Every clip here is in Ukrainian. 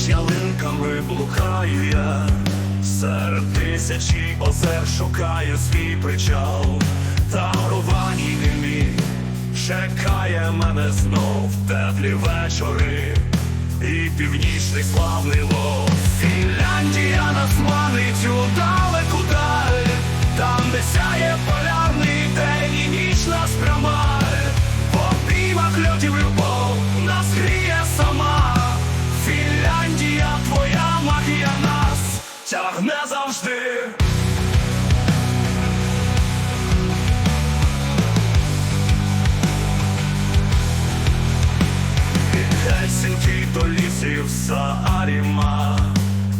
Між ялинками блукаю я, серед тисячі озер шукаю свій причал, та рвані немі чекає мене знов теплі вечори і північний славний лов. Фінляндія нас манить у далеку даль, там де сяє Гельсінки до лісів Сааріма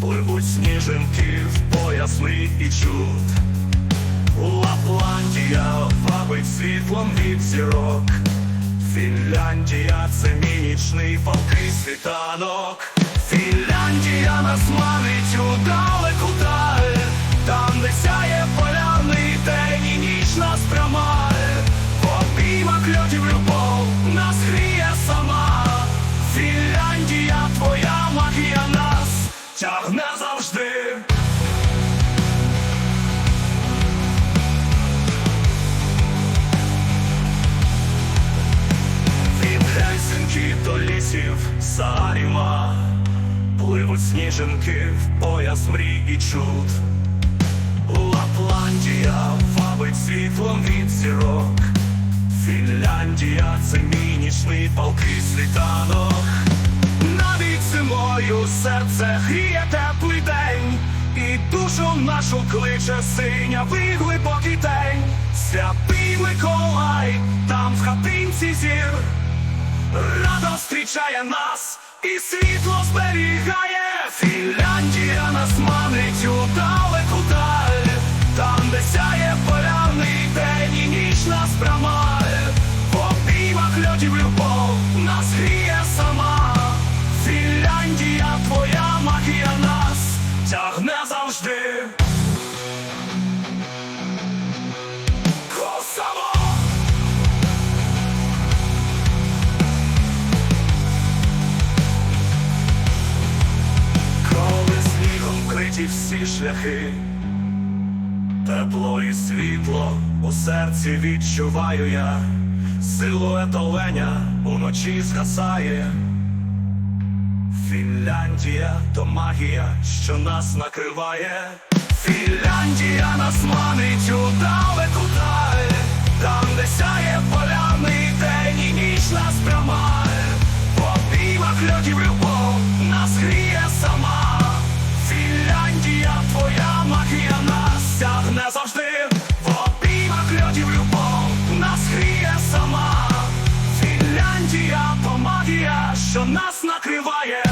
Пливуть сніжинки в пояс і чуд. Лапландія вабить світлом від зірок. Фінляндія це мій нічний палкий світанок. Фінляндія нас манить у далеку даль. Там, де сяє полярний день і ніч нас прямає В обіймах льотів любов нас гріє тягне завжди Від Гельсінки до лісів Саріма Пливуть сніжинки в пояс мрій і чуд. Лапландія вабить світлом від зірок. Фінляндія це мій нічний палкий світанок зимою серце гріє теплий день І душу нашу кличе синявий глибокий день Святий Миколай, там в хатинці зір Радо зустрічає нас і світло зберігає. Фінляндія нас манить у далеку даль, там, де сяє полярний день і ніч нас прямає. В обіймах льотів любов нас гріє сама. Завжди. Коли снігом вкриті всі шляхи, тепло і світло у серці відчуваю я, силует оленя уночі згасає. Фінляндія то магія, що нас накриває. Фінляндія нас манить у далеку даль, там, де сяє поляний день і ніч нас прямає, по обіймах льодів любов нас гріє сама. Фінляндія, твоя магія нас тягне завжди. В льодів любов нас гріє сама. Фінляндія то магія, що нас накриває.